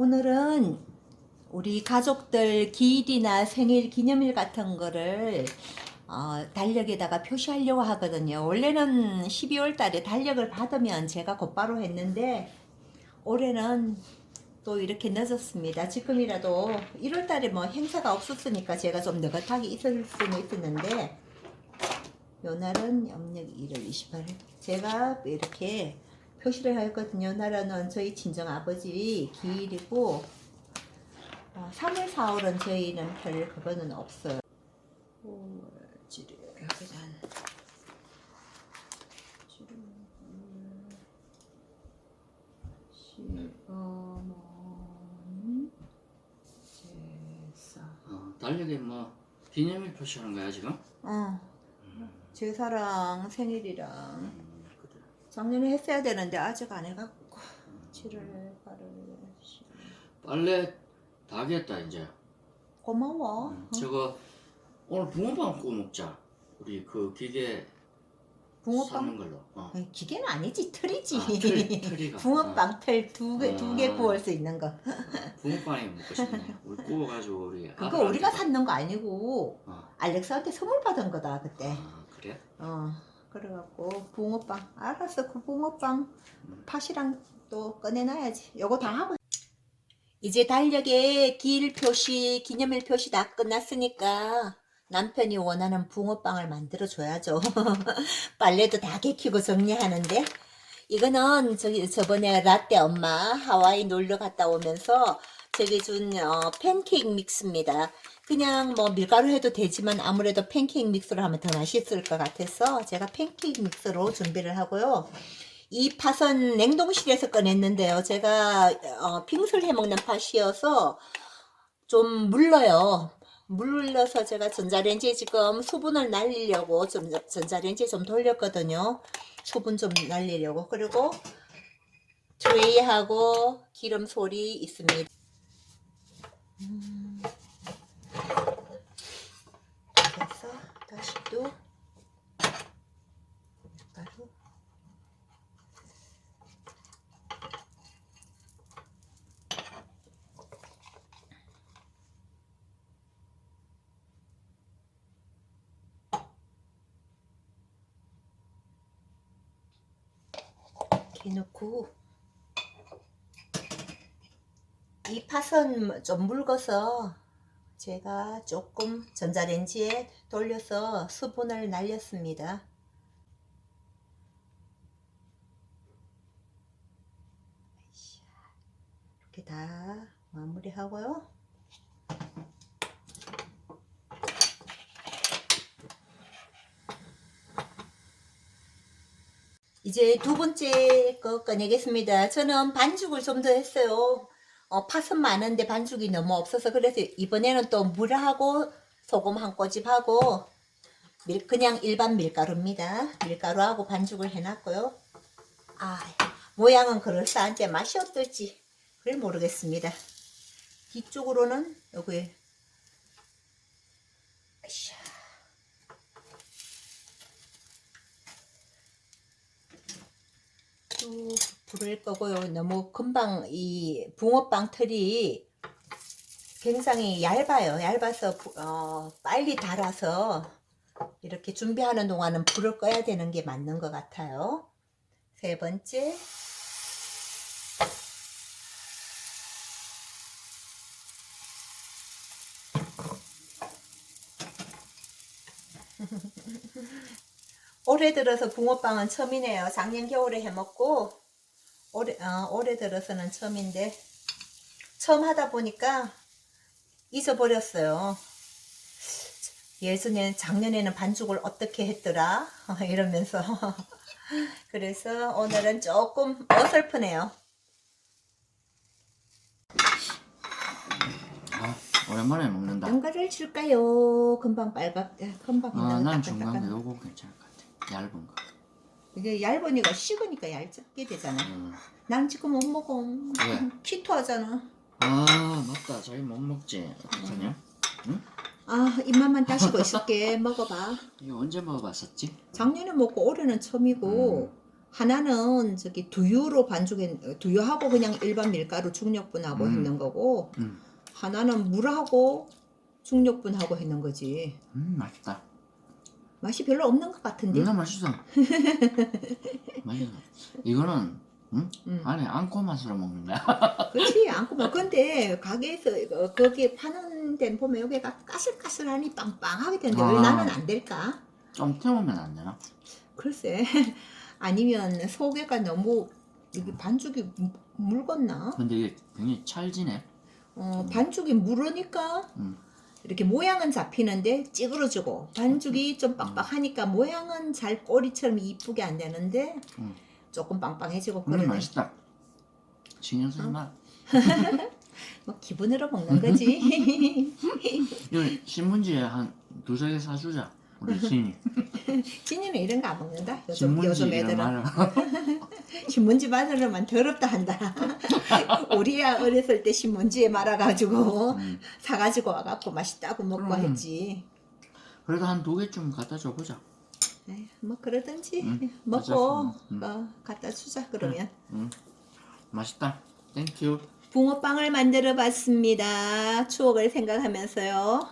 오늘은 우리 가족들 기일이나 생일 기념일 같은 거를 어, 달력에다가 표시하려고 하거든요. 원래는 12월 달에 달력을 받으면 제가 곧바로 했는데 올해는 또 이렇게 늦었습니다. 지금이라도 1월 달에 뭐 행사가 없었으니까 제가 좀 느긋하게 있을 수는 있었는데 요날은 염력 1월 28일 제가 이렇게 표시를 하거든요. 날은 저희 친정 아버지 기일이고 어, 3월 4월은 저희는 별 그거는 없어요. 5월 7일 그냥 시어머니 제사 어, 달력에 뭐 기념일 표시하는 거야 지금? 어 제 사랑 생일이랑 음, 그래. 작년에 했어야 되는데 아직 안 해갖고 7월 8월 10월 빨래 다 하겠다 이제. 고마워 음, 저거 오늘 붕어빵 구워 먹자. 우리 그 기계 붕어빵 사는 걸로. 어. 아니, 기계는 아니지 틀이지 아, 틀, 틀이가. 붕어빵 틀 두 개 두 개 아. 구울 수 있는 거 어, 붕어빵이 먹고 싶네. 우리 구워가지고 우리. 그거 우리가 줘. 샀는 거 아니고 어. 알렉스한테 선물 받은 거다 그때 아 그래? 어 그래갖고 붕어빵 알았어. 그 붕어빵 음. 팥이랑 또 꺼내놔야지. 요거 다 하고. 이제 달력에 기일 표시 기념일 표시 다 끝났으니까 남편이 원하는 붕어빵을 만들어 줘야죠. 빨래도 다 개키고 정리하는데. 이거는 저기 저번에 라떼 엄마 하와이 놀러 갔다 오면서 저기 준 어, 팬케이크 믹스입니다. 그냥 뭐 밀가루 해도 되지만 아무래도 팬케이크 믹스로 하면 더 맛있을 것 같아서 제가 팬케이크 믹스로 준비를 하고요. 이 팥은 냉동실에서 꺼냈는데요. 제가 어, 빙수를 해 먹는 팥이어서 좀 물러요. 물러서 제가 전자레인지에 지금 수분을 날리려고 좀 전자레인지에 좀 돌렸거든요. 수분 좀 날리려고. 그리고 트레이하고 기름 솔이 있습니다. 음. 그래서 다시 또. 밀가루. 이렇게 넣고 이 팥은 좀 묽어서 제가 조금 전자레인지에 돌려서 수분을 날렸습니다. 이렇게 다 마무리하고요. 이제 두 번째 거 꺼내겠습니다. 저는 반죽을 좀 더 했어요. 어, 팥은 많은데 반죽이 너무 없어서 그래서 이번에는 또 물하고 소금 한 꼬집하고 밀, 그냥 일반 밀가루입니다. 밀가루하고 반죽을 해놨고요. 아, 모양은 그럴싸한데 맛이 어떨지 그걸 모르겠습니다. 뒤쪽으로는 여기 아 불을 끄고요. 너무 금방 이 붕어빵 틀이 굉장히 얇아요. 얇아서 부- 어, 빨리 달아서 이렇게 준비하는 동안은 불을 꺼야 되는 게 맞는 것 같아요. 세 번째 올해 들어서 붕어빵은 처음이네요. 작년 겨울에 해먹고 올해 어, 올해 들어서는 처음인데 처음 하다 보니까 잊어버렸어요. 예전에 작년에는 반죽을 어떻게 했더라 이러면서 그래서 오늘은 조금 어설프네요. 아 오랜만에 먹는다. 연가를 줄까요? 금방 빨갛 금방 아, 난 따끈따끈. 중간 거 요거 괜찮을 것 같아. 얇은 거. 이게 얇으니까 식으니까 얇게 되잖아. 음. 난 지금 못 먹어. 왜? 키토 하잖아. 아 맞다. 자기 못 먹지. 어떡하냐? 아 입맛만 따시고 있을게 먹어봐 이거 언제 먹어봤었지? 작년에 먹고 올해는 처음이고 하나는 저기 두유로 반죽해 두유하고 그냥 일반 밀가루 중력분하고 음. 했는 거고 음, 하나는 물하고 중력분하고 했는 거지. 음 맛있다. 맛이 별로 없는 것 같은데. 너무 맛있어. 맛있어. 이거는 응? 음. 안에 앙코 맛으로 먹는다. 그렇지 않고 뭐 근데 가게에서 이거 거기 파는 데는 보면 여기가 까슬까슬하니 빵빵하게 되는데 왜 아. 나는 안 될까? 좀 태우면 안 되나? 글쎄 아니면 소개가 너무 이게 반죽이 무- 묽었나? 근데 이게 굉장히 찰지네. 어, 반죽이 무르니까 음. 이렇게 모양은 잡히는데 찌그러지고 반죽이 좀 빡빡하니까 모양은 잘 꼬리처럼 이쁘게 안 되는데 음. 조금 빵빵해지고 음 그러네. 맛있다. 신경 쓰지 마. 뭐 기분으로 먹는 거지. 이거 신문지에 한 두세 개 사주자. 우리 신이. 진이는 이런 거 안 먹는다. 요즘 신문지 요즘 이런 애들은 말을. 신문지 마늘만 더럽다 한다. 우리야 어렸을 때 신문지에 말아가지고 음. 사가지고 와갖고 맛있다고 먹고 음. 했지. 그래도 한 두 개쯤 갖다 줘보자. 에이, 뭐 그러든지 음, 먹고 음. 어, 갖다 주자 그러면. 음. 맛있다. 땡큐. 붕어빵을 만들어 봤습니다. 추억을 생각하면서요.